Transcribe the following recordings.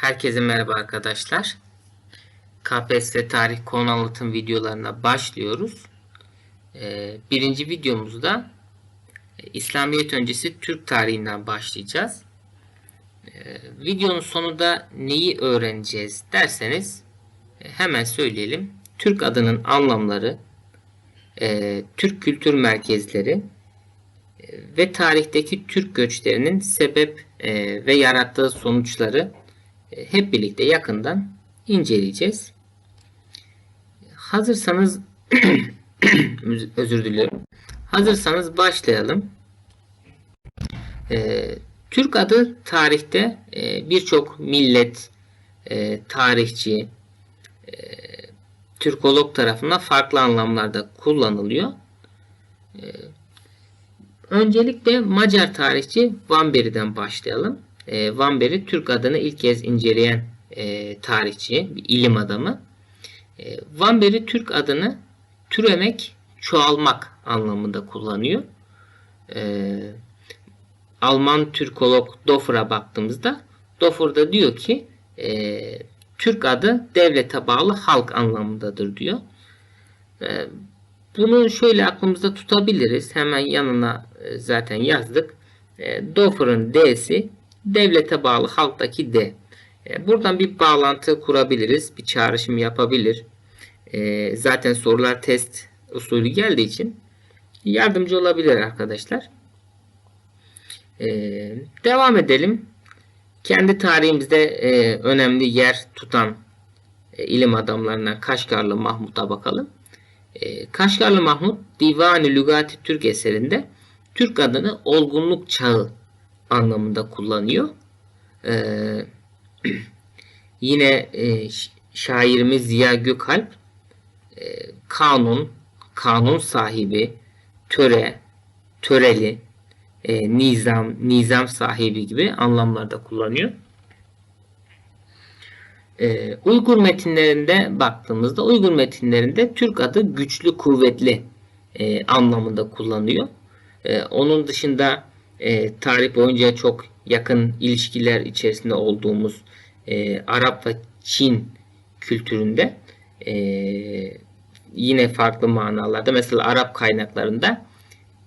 Herkese merhaba arkadaşlar. KPSS tarih konu anlatım videolarına başlıyoruz. Ee, birinci videomuzda e, İslamiyet öncesi Türk tarihinden başlayacağız. Ee, videonun sonunda neyi öğreneceğiz derseniz e, hemen söyleyelim. Türk adının anlamları, e, Türk kültür merkezleri ve tarihteki Türk göçlerinin sebep ve yarattığı sonuçları hep birlikte yakından inceleyeceğiz. Hazırsanız özür diliyorum. Hazırsanız başlayalım. E, Türk adı tarihte e, birçok millet, e, tarihçi, e, Türkolog tarafından farklı anlamlarda kullanılıyor. E, öncelikle Macar tarihçi Van Beri'den başlayalım. E, Türk adını ilk kez inceleyen e, tarihçi, bir ilim adamı. E, Van Türk adını türemek, çoğalmak anlamında kullanıyor. E, Alman Türkolog Doffer'a baktığımızda Doffer da diyor ki e, Türk adı devlete bağlı halk anlamındadır diyor. E, bunu şöyle aklımızda tutabiliriz. Hemen yanına e, zaten yazdık. E, Doffer'ın D'si devlete bağlı halktaki D. E, buradan bir bağlantı kurabiliriz. Bir çağrışım yapabilir. E, zaten sorular test usulü geldiği için yardımcı olabilir arkadaşlar. E, devam edelim. Kendi tarihimizde önemli yer tutan ilim adamlarından Kaşgarlı Mahmut'a bakalım. Kaşgarlı Mahmut Divan-ı Lügati Türk eserinde Türk adını olgunluk çağı anlamında kullanıyor. Ee, yine e, şairimiz Ziya Gökalp e, kanun, kanun sahibi, töre, töreli, e, nizam, nizam sahibi gibi anlamlarda kullanıyor. E, Uygur metinlerinde baktığımızda Uygur metinlerinde Türk adı güçlü, kuvvetli e, anlamında kullanıyor. E, onun dışında e, tarih boyunca çok yakın ilişkiler içerisinde olduğumuz e, Arap ve Çin kültüründe e, yine farklı manalarda mesela Arap kaynaklarında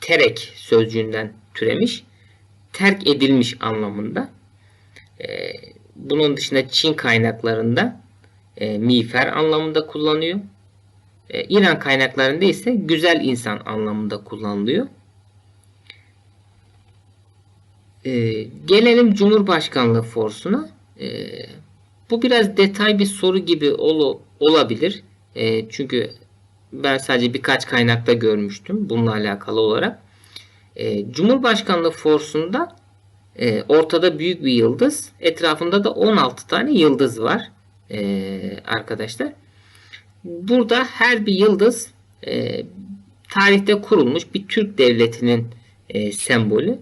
terek sözcüğünden türemiş terk edilmiş anlamında. E, bunun dışında Çin kaynaklarında e, miğfer anlamında kullanıyor. E, İran kaynaklarında ise güzel insan anlamında kullanılıyor. E, gelelim Cumhurbaşkanlığı forsuna. E, bu biraz detay bir soru gibi ol, olabilir. E, çünkü ben sadece birkaç kaynakta görmüştüm bununla alakalı olarak. E, Cumhurbaşkanlığı forsunda e, ortada büyük bir yıldız. Etrafında da 16 tane yıldız var. E, arkadaşlar. Burada her bir yıldız e, tarihte kurulmuş bir Türk devletinin e, sembolü.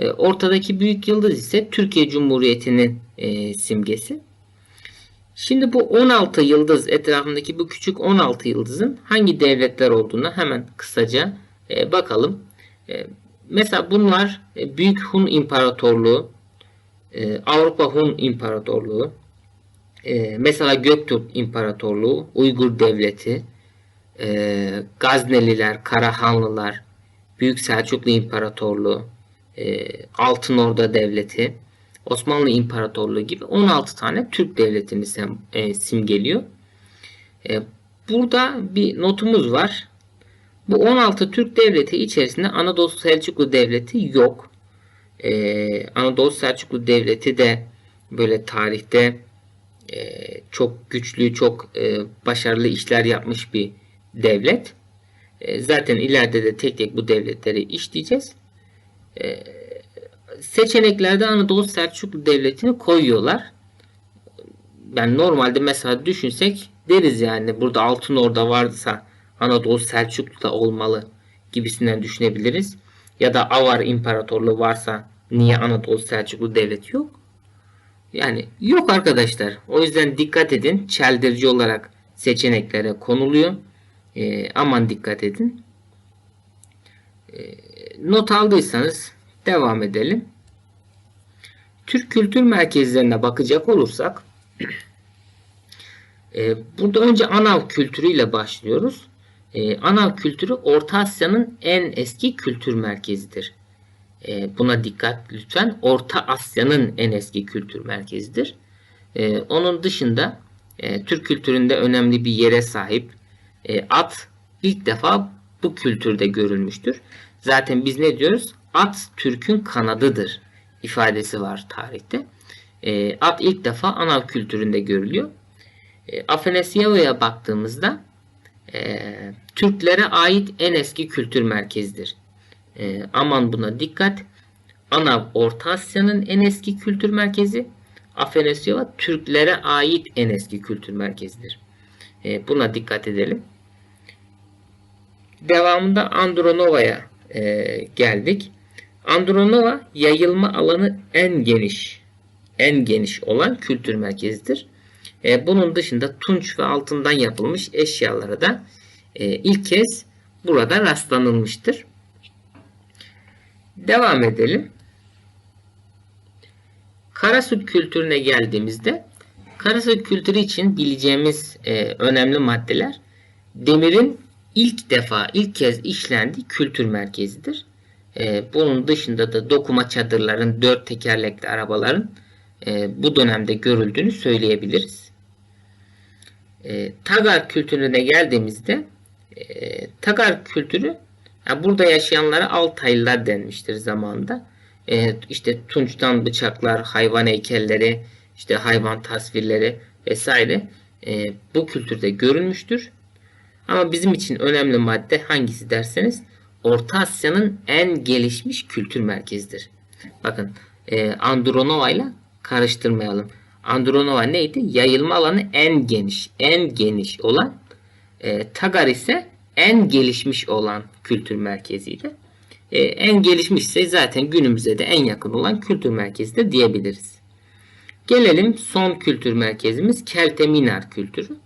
E, ortadaki büyük yıldız ise Türkiye Cumhuriyeti'nin e, simgesi. Şimdi bu 16 yıldız etrafındaki bu küçük 16 yıldızın hangi devletler olduğuna hemen kısaca e, bakalım. Mesela bunlar Büyük Hun İmparatorluğu, Avrupa Hun İmparatorluğu, mesela Göktürk İmparatorluğu, Uygur Devleti, Gazneliler, Karahanlılar, Büyük Selçuklu İmparatorluğu, e, Altın Orda Devleti, Osmanlı İmparatorluğu gibi 16 tane Türk devletini e, simgeliyor. E, burada bir notumuz var. Bu 16 Türk devleti içerisinde Anadolu Selçuklu Devleti yok. Anadolu Selçuklu Devleti de böyle tarihte çok güçlü, çok başarılı işler yapmış bir devlet. Zaten ileride de tek tek bu devletleri işleyeceğiz. E, seçeneklerde Anadolu Selçuklu Devleti'ni koyuyorlar. Yani normalde mesela düşünsek deriz yani burada Altın Orda varsa Anadolu Selçuklu da olmalı gibisinden düşünebiliriz. Ya da Avar İmparatorluğu varsa niye Anadolu Selçuklu Devleti yok? Yani yok arkadaşlar. O yüzden dikkat edin. Çeldirici olarak seçeneklere konuluyor. E, aman dikkat edin. E, not aldıysanız Devam edelim. Türk kültür merkezlerine bakacak olursak e, burada önce Anav kültürüyle başlıyoruz. E, Anav kültürü Orta Asya'nın en eski kültür merkezidir. E, buna dikkat lütfen. Orta Asya'nın en eski kültür merkezidir. E, onun dışında e, Türk kültüründe önemli bir yere sahip. E, at ilk defa bu kültürde görülmüştür. Zaten biz ne diyoruz? At Türk'ün kanadıdır ifadesi var tarihte. E, at ilk defa Anav kültüründe görülüyor. E, Afanasyeva'ya baktığımızda e, Türklere ait en eski kültür merkezidir. E, aman buna dikkat. Anav Orta Asya'nın en eski kültür merkezi. Afanasyeva Türklere ait en eski kültür merkezidir. E, buna dikkat edelim. Devamında Andronova'ya e, geldik. Andronova yayılma alanı en geniş, en geniş olan kültür merkezidir. E, bunun dışında tunç ve altından yapılmış eşyalara da e, ilk kez burada rastlanılmıştır. Devam edelim. Karasut kültürüne geldiğimizde Karasut kültürü için bileceğimiz e, önemli maddeler demirin ilk defa ilk kez işlendiği kültür merkezidir. E, bunun dışında da dokuma çadırların, dört tekerlekli arabaların e, bu dönemde görüldüğünü söyleyebiliriz. E, Tagar kültürüne geldiğimizde e, Tagar kültürü yani burada yaşayanlara Altaylılar denmiştir zamanında. E, işte tunçtan bıçaklar, hayvan heykelleri, işte hayvan tasvirleri vesaire e, bu kültürde görülmüştür. Ama bizim için önemli madde hangisi derseniz Orta Asya'nın en gelişmiş kültür merkezidir. Bakın e, Andronova ile karıştırmayalım. Andronova neydi? Yayılma alanı en geniş, en geniş olan. E, Tagar ise en gelişmiş olan kültür merkeziydi. E, en gelişmişse zaten günümüze de en yakın olan kültür merkezi de diyebiliriz. Gelelim son kültür merkezimiz Kelteminar kültürü.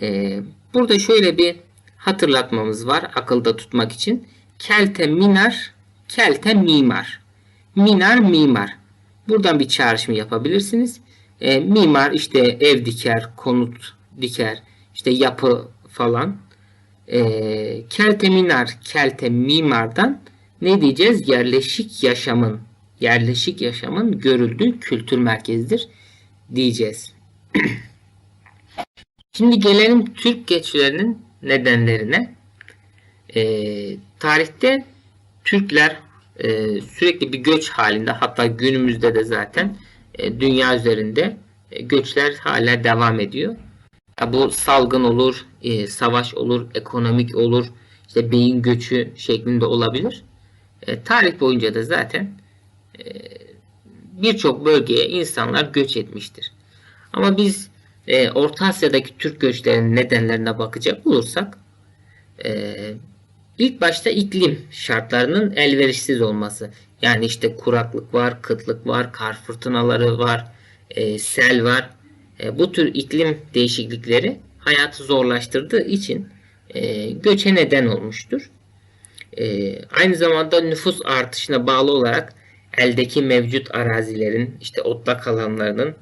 E, burada şöyle bir hatırlatmamız var akılda tutmak için. Kelte minar, kelte mimar. Minar mimar. Buradan bir çağrışım yapabilirsiniz. E, mimar işte ev diker, konut diker, işte yapı falan. E, kelte minar, kelte mimardan ne diyeceğiz? Yerleşik yaşamın, yerleşik yaşamın görüldüğü kültür merkezidir diyeceğiz. Şimdi gelelim Türk geçişlerinin nedenlerine. E, tarihte Türkler e, sürekli bir göç halinde hatta günümüzde de zaten e, dünya üzerinde e, göçler hala devam ediyor. Ya bu salgın olur, e, savaş olur, ekonomik olur, işte beyin göçü şeklinde olabilir. E, tarih boyunca da zaten e, birçok bölgeye insanlar göç etmiştir. Ama biz e, Orta Asya'daki Türk göçlerinin nedenlerine bakacak olursak e, ilk başta iklim şartlarının elverişsiz olması. Yani işte kuraklık var, kıtlık var, kar fırtınaları var, e, sel var. E, bu tür iklim değişiklikleri hayatı zorlaştırdığı için e, göçe neden olmuştur. E, aynı zamanda nüfus artışına bağlı olarak eldeki mevcut arazilerin işte otlak alanlarının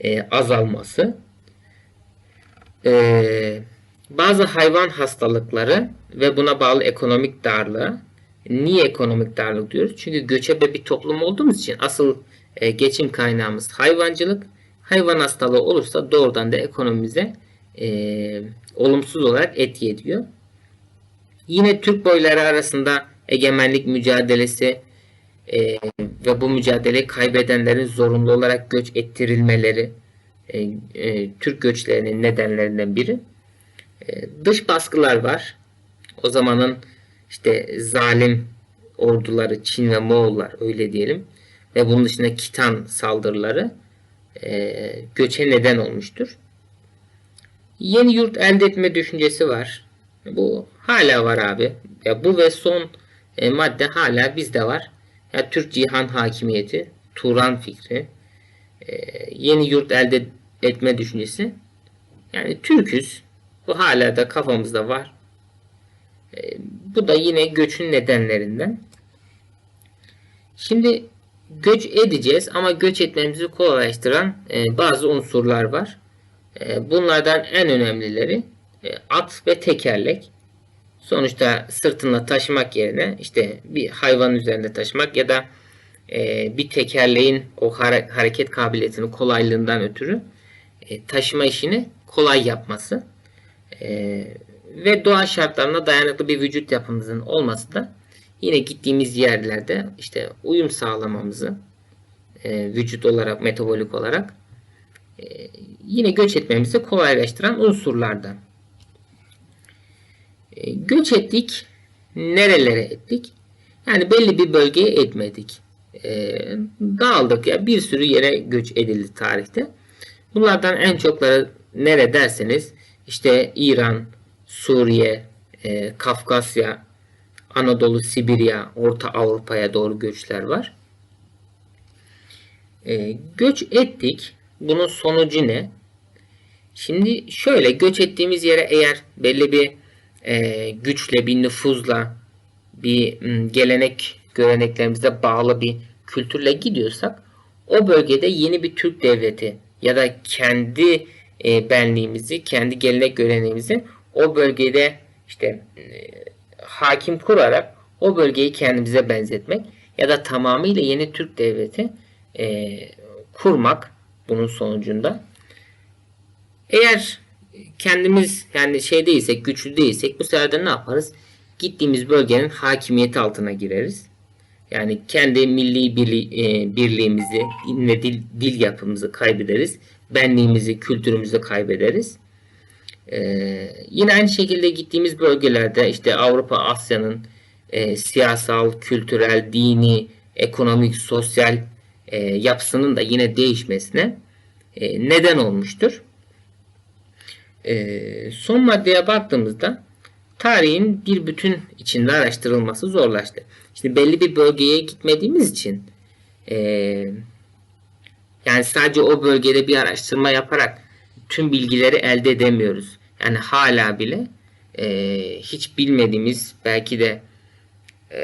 e, azalması e, bazı hayvan hastalıkları ve buna bağlı ekonomik darlığı. Niye ekonomik darlık diyoruz? Çünkü göçebe bir toplum olduğumuz için asıl e, geçim kaynağımız hayvancılık. Hayvan hastalığı olursa doğrudan da ekonomimize e, olumsuz olarak etki ediyor. Yine Türk boyları arasında egemenlik mücadelesi e, ve bu mücadele kaybedenlerin zorunlu olarak göç ettirilmeleri e, e, Türk göçlerinin nedenlerinden biri. E, dış baskılar var. O zamanın işte zalim orduları Çin ve Moğollar öyle diyelim ve bunun dışında Kitan saldırıları e, göçe neden olmuştur. Yeni yurt elde etme düşüncesi var. Bu hala var abi. Ya bu ve son e, madde hala bizde var. Ya Türk cihan hakimiyeti, Turan fikri, e, yeni yurt elde etme düşüncesi. Yani Türküz. Bu hala da kafamızda var. E, bu da yine göçün nedenlerinden. Şimdi göç edeceğiz ama göç etmemizi kolaylaştıran e, bazı unsurlar var. Bunlardan en önemlileri at ve tekerlek. Sonuçta sırtında taşımak yerine işte bir hayvan üzerinde taşımak ya da e, bir tekerleğin o hare- hareket kabiliyetinin kolaylığından ötürü e, taşıma işini kolay yapması e, ve doğa şartlarına dayanıklı bir vücut yapımızın olması da yine gittiğimiz yerlerde işte uyum sağlamamızı vücut olarak metabolik olarak yine göç etmemizi kolaylaştıran unsurlardan. Göç ettik. Nerelere ettik? Yani belli bir bölgeye etmedik. E, dağıldık ya bir sürü yere göç edildi tarihte. Bunlardan en çokları nere derseniz işte İran, Suriye, e, Kafkasya, Anadolu, Sibirya, Orta Avrupa'ya doğru göçler var. E, göç ettik. Bunun sonucu ne? Şimdi şöyle göç ettiğimiz yere eğer belli bir e, güçle, bir nüfuzla, bir gelenek göreneklerimize bağlı bir kültürle gidiyorsak o bölgede yeni bir Türk devleti ya da kendi e, benliğimizi, kendi gelenek göreneğimizi o bölgede işte e, hakim kurarak o bölgeyi kendimize benzetmek ya da tamamıyla yeni Türk devleti e, kurmak bunun sonucunda. Eğer kendimiz yani şey değilsek, güçlü değilsek bu sefer de ne yaparız? Gittiğimiz bölgenin hakimiyeti altına gireriz. Yani kendi milli birli, e, birliğimizi ve dil, dil yapımızı kaybederiz. Benliğimizi, kültürümüzü kaybederiz. Ee, yine aynı şekilde gittiğimiz bölgelerde işte Avrupa, Asya'nın e, siyasal, kültürel, dini, ekonomik, sosyal e, yapısının da yine değişmesine e, neden olmuştur. E, son maddeye baktığımızda tarihin bir bütün içinde araştırılması zorlaştı. Şimdi belli bir bölgeye gitmediğimiz için e, yani sadece o bölgede bir araştırma yaparak tüm bilgileri elde edemiyoruz. Yani hala bile e, hiç bilmediğimiz belki de e,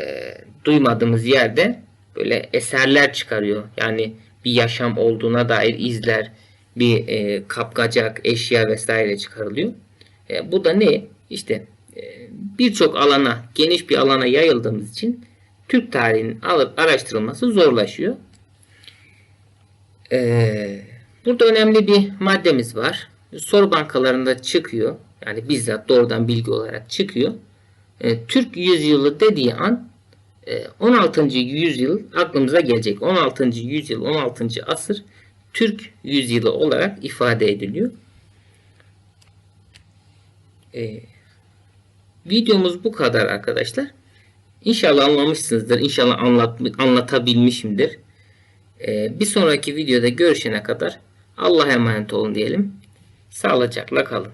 duymadığımız yerde böyle eserler çıkarıyor. Yani bir yaşam olduğuna dair izler, bir e, kapkacak, eşya vesaire çıkarılıyor. E, bu da ne? İşte e, birçok alana, geniş bir alana yayıldığımız için Türk tarihinin alıp araştırılması zorlaşıyor. E, burada önemli bir maddemiz var. Soru bankalarında çıkıyor. Yani bizzat doğrudan bilgi olarak çıkıyor. E, Türk yüzyılı dediği an 16. yüzyıl aklımıza gelecek. 16. yüzyıl, 16. asır Türk yüzyılı olarak ifade ediliyor. Ee, videomuz bu kadar arkadaşlar. İnşallah anlamışsınızdır. İnşallah anlat, anlatabilmişimdir. Ee, bir sonraki videoda görüşene kadar Allah'a emanet olun diyelim. Sağlıcakla kalın.